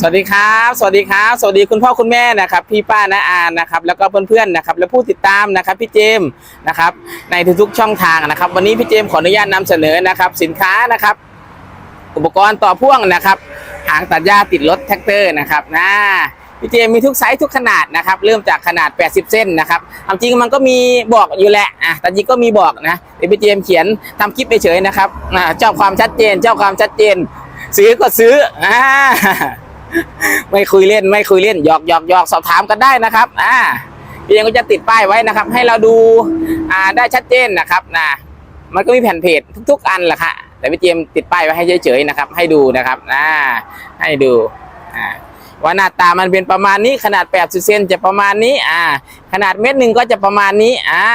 สวัสดีครับ สวัสดีครับ สวัสดีคุณพ่อคุณแม่นะครับ พี่ป้าน้าอานะครับ แล้วก็เพื่อนๆนะครับ และผู้ติดตามนะครับพี่เจมส์นะครับ ในทุกๆช่องทางนะครับ วันนี้พี่เจมส์ขออนุญาตนำเสนอนะครับ สินค้านะครับ อุปกรณ์ต่อพ่วงนะครับหางตัดหญ้าติดรถแท็กเตอร์นะครับนะพี่เจมส์มีทุกไซส์ทุกขนาดนะครับ เริ่มจากขนาด 80 เส้นนะครับความจริงมันก็มีบอกอยู่แหละอะแต่จริงก็มีบอกนะเดี๋ยวพี่เจมส์เขียนทำคลิปไปเฉยนะครับอ่าเจ้าความชัดเจน เจ้าความชัดเจน ซื้อก็ซื้ออ่า ไม่คุยเล่นไม่คุยเล่นหยอกหยอกหยอกสอบถามกันได้นะครับอ่าพี่เจมก็จะติดป้ายไว้นะครับ ให้เราดูอ่าได้ชัดเจนนะครับนะมันก็มีแผ่นเพจทุก ๆ อันแหละค่ะแต่พี่เจมติดป้ายไว้ให้เฉยๆนะครับ ให้ดูนะครับอ่าให้ดูอ่าว่าหน้าตามันเป็นประมาณนี้ขนาด80เซนจะประมาณนี้อ่า ขนาดเม็ดหนึ่งก็จะประมาณนี้อ่า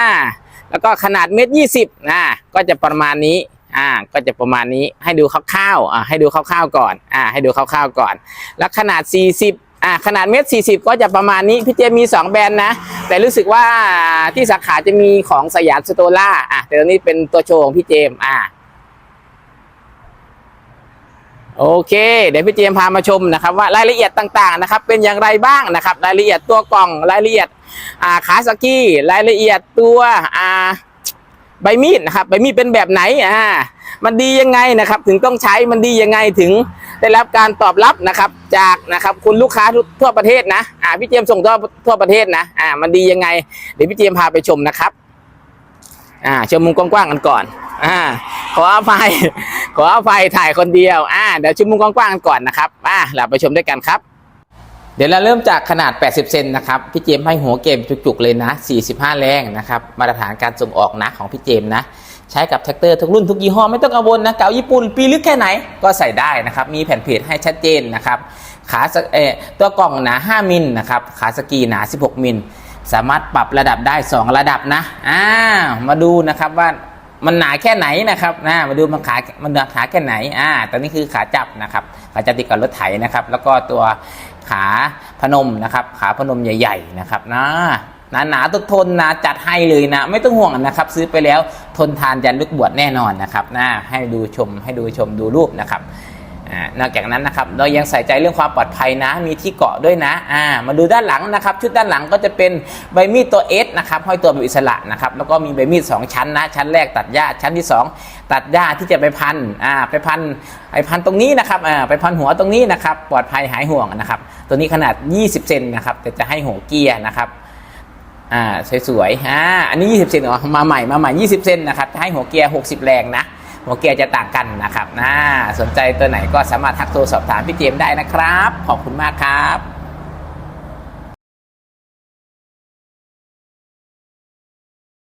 แล้วก็ขนาดเม็ดยี่สิบนะก็จะประมาณนี้ อ่าก็จะประมาณนี้ให้ดูคร่าวๆอ่าให้ดูคร่าวๆก่อนอ่าให้ดูคร่าวๆก่อน แล้วขนาด 40อ่าขนาดเมตร40ก็จะประมาณนี้ พี่เจมี 2 แบรนด์นะ แต่รู้สึกว่าที่สาขาจะมีของสยามสโตล่าอะแต่ตอนนี้เป็นตัวโชว์ของพี่เจมอ่าโอเค เดี๋ยวพี่เจมพามาชมนะครับว่ารายละเอียดต่างๆนะครับ เป็นอย่างไรบ้างนะครับ รายละเอียดตัวกล่องรายละเอียดอ่าขาสกี้รายละเอียดตัวอ่า ใบมีดนะครับใบมีดเป็นแบบไหนอ่ามันดียังไงนะครับ ถึงต้องใช้มันดียังไงถึงได้รับการตอบรับนะครับ จากนะครับคุณลูกค้าทั่วประเทศนะอ่าพี่เจมส์ส่งทั่วทั่วประเทศนะอ่ามันดียังไงเดี๋ยวพี่เจมส์พาไปชมนะครับอ่าชมมุมกว้างๆกันก่อนอ่าขออภัยขออภัยถ่ายคนเดียวอ่าเดี๋ยวชมมุมกว้างๆกันก่อนนะครับอ่าเราไปชมด้วยกันครับ เดี๋ยวเราเริ่มจากขนาด 80 เซนนะครับ พี่เจมส์ให้หัวเกมจุกๆเลยนะ 45 แรงนะครับ มาตรฐานการส่งออกนะของพี่เจมส์นะ ใช้กับแท็กเตอร์ทุกรุ่นทุกยี่ห้อไม่ต้องกังวลนะเก่าญี่ปุ่นปีลึกแค่ไหนก็ใส่ได้นะครับ มีแผ่นเพจให้ชัดเจนนะครับ ขาเออตัวกล่องหนา 5 มิลนะครับ ขาสกีหนา 16 มิล สามารถปรับระดับได้ 2 ระดับนะอ่ามาดูนะครับว่ามันหนาแค่ไหนนะครับนะมาดูมันขา มันหนาขาแค่ไหน อ่า ตอนนี้คือขาจับนะครับ ขาจับติดกับรถไถนะครับ แล้วก็ตัว ขาพนมนะครับ ขาพนมใหญ่ๆนะครับนะหนาหนาตทนทนนะจัดให้เลยนะ ไม่ต้องห่วงนะครับ ซื้อไปแล้วทนทานยันลึกบวชแน่นอนนะครับนะให้ดูชมให้ดูชมดูรูปนะครับ นอกจากนั้นนะครับเรายังใส่ใจเรื่องความปลอดภัยนะ มีที่เกาะด้วยนะอ่ามาดูด้านหลังนะครับ ชุดด้านหลังก็จะเป็นใบมีดตัวเอสนะครับห้อยตัวแบบอิสระนะครับแล้วก็มีใบมีดสองชั้นนะ ชั้นแรกตัดหญ้าชั้นที่สองตัดหญ้าที่จะไปพันอ่าไปพันไปพันตรงนี้นะครับอ่าไปพันหัวตรงนี้นะครับปลอดภัยหายห่วงนะครับ ตัวนี้ขนาด 20 เซนนะครับแต่จะให้หัวเกียร์นะครับอ่าสวยๆอ่าอันนี้ 20 เซนเหรอมาใหม่มาใหม่ 20 เซนนะครับให้หัวเกียร์ 60 แรงนะ หัวเกียร์จะต่างกันนะครับนะสนใจตัวไหนก็สามารถทักโทรสอบถามพี่เจมส์ได้นะครับ ขอบคุณมากครับ